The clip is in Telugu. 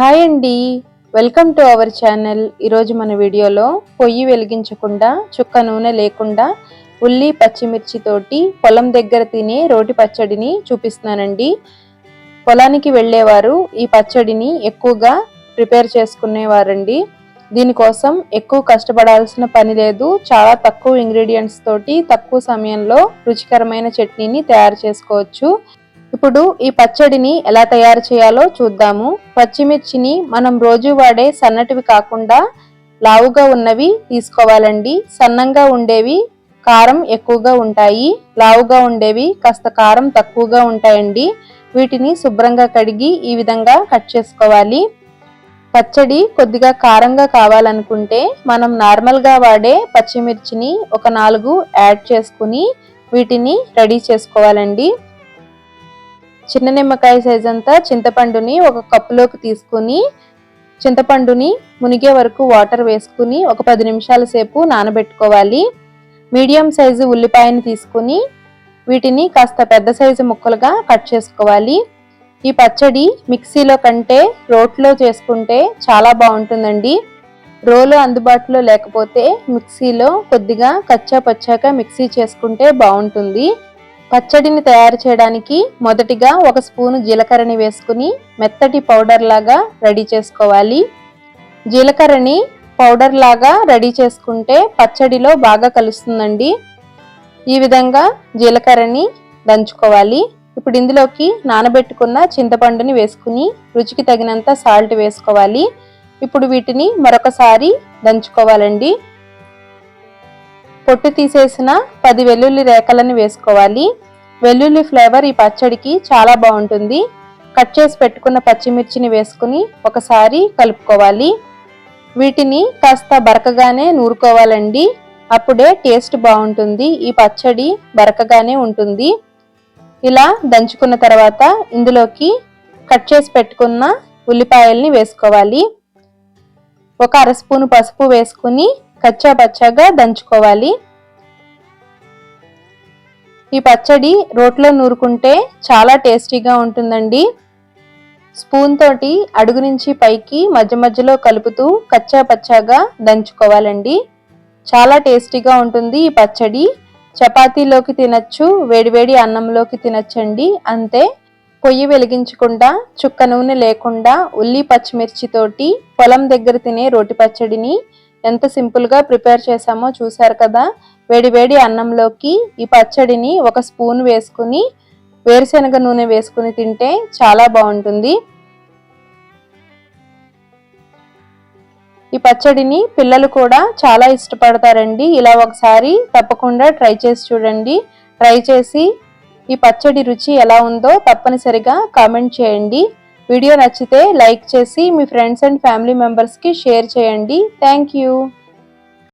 హాయ్ అండి. Welcome to our channel. ఈరోజు మన వీడియోలో పొయ్యి వెలిగించకుండా చుక్క నూనె లేకుండా ఉల్లి పచ్చిమిర్చి తోటి పొలం దగ్గర తినే రోటి పచ్చడిని చూపిస్తున్నానండి. పొలానికి వెళ్ళేవారు ఈ పచ్చడిని ఎక్కువగా ప్రిపేర్ చేసుకునేవారండి. దీనికోసం ఎక్కువ కష్టపడాల్సిన పని లేదు. చాలా తక్కువ ఇంగ్రీడియంట్స్ తోటి తక్కువ సమయంలో రుచికరమైన చట్నీని తయారు చేసుకోవచ్చు. ఇప్పుడు ఈ పచ్చడిని ఎలా తయారు చేయాలో చూద్దాము. పచ్చిమిర్చిని మనం రోజు వాడే సన్నటివి కాకుండా లావుగా ఉన్నవి తీసుకోవాలండి. సన్నంగా ఉండేవి కారం ఎక్కువగా ఉంటాయి. లావుగా ఉండేవి కాస్త కారం తక్కువగా ఉంటాయండి. వీటిని శుభ్రంగా కడిగి ఈ విధంగా కట్ చేసుకోవాలి. పచ్చడి కొద్దిగా కారంగా కావాలనుకుంటే మనం నార్మల్గా వాడే పచ్చిమిర్చిని ఒక నాలుగు యాడ్ చేసుకుని వీటిని రెడీ చేసుకోవాలండి. చిన్న నిమ్మకాయ సైజ్ అంతా చింతపండుని ఒక కప్పులోకి తీసుకుని చింతపండుని మునిగే వరకు వాటర్ వేసుకుని ఒక పది నిమిషాల సేపు నానబెట్టుకోవాలి. మీడియం సైజు ఉల్లిపాయని తీసుకుని వీటిని కాస్త పెద్ద సైజు ముక్కలుగా కట్ చేసుకోవాలి. ఈ పచ్చడి మిక్సీలో కంటే రోట్లో చేసుకుంటే చాలా బాగుంటుందండి. రోలు అందుబాటులో లేకపోతే మిక్సీలో కొద్దిగా కచ్చా పచ్చాక మిక్సీ చేసుకుంటే బాగుంటుంది. పచ్చడిని తయారు చేయడానికి మొదటిగా ఒక స్పూను జీలకర్రని వేసుకుని మెత్తటి పౌడర్ లాగా రెడీ చేసుకోవాలి. జీలకర్రని పౌడర్ లాగా రెడీ చేసుకుంటే పచ్చడిలో బాగా కలుస్తుందండి. ఈ విధంగా జీలకర్రని దంచుకోవాలి. ఇప్పుడు ఇందులోకి నానబెట్టుకున్న చింతపండుని వేసుకుని రుచికి తగినంత సాల్ట్ వేసుకోవాలి. ఇప్పుడు వీటిని మరొకసారి దంచుకోవాలండి. పొట్టు తీసేసిన పది వెల్లుల్లి రేఖలను వేసుకోవాలి. వెల్లుల్లి ఫ్లేవర్ ఈ పచ్చడికి చాలా బాగుంటుంది. కట్ చేసి పెట్టుకున్న పచ్చిమిర్చిని వేసుకుని ఒకసారి కలుపుకోవాలి. వీటిని కాస్త బరకగానే నూరుకోవాలండి. అప్పుడే టేస్ట్ బాగుంటుంది. ఈ పచ్చడి బరకగానే ఉంటుంది. ఇలా దంచుకున్న తర్వాత ఇందులోకి కట్ చేసి పెట్టుకున్న ఉల్లిపాయల్ని వేసుకోవాలి. ఒక అర స్పూను పసుపు వేసుకుని కచ్చా పచ్చగా దంచుకోవాలి. ఈ పచ్చడి రోట్లో నూరుకుంటే చాలా టేస్టీగా ఉంటుందండి. స్పూన్ తోటి అడుగు నుంచి పైకి మధ్య మధ్యలో కలుపుతూ కచ్చా పచ్చాగా దంచుకోవాలండి. చాలా టేస్టీగా ఉంటుంది ఈ పచ్చడి. చపాతీలోకి తినచ్చు వేడివేడి అన్నంలోకి తినచ్చండి. అంతే. పొయ్యి వెలిగించకుండా చుక్క నూనె లేకుండా ఉల్లి పచ్చిమిర్చితోటి పొలం దగ్గర తినే రోటి పచ్చడిని ఎంత సింపుల్గా ప్రిపేర్ చేసామో చూశారు కదా? వేడి వేడి అన్నంలోకి ఈ పచ్చడిని ఒక స్పూన్ వేసుకుని వేరుశనగ నూనె వేసుకుని తింటే చాలా బాగుంటుంది. ఈ పచ్చడిని పిల్లలు కూడా చాలా ఇష్టపడతారండి. ఇలా ఒకసారి తప్పకుండా ట్రై చేసి చూడండి. ట్రై చేసి ఈ పచ్చడి రుచి ఎలా ఉందో తప్పనిసరిగా కామెంట్ చేయండి. వీడియో నచ్చితే లైక్ చేసి మీ ఫ్రెండ్స్ అండ్ ఫ్యామిలీ మెంబర్స్కి షేర్ చేయండి. Thank you.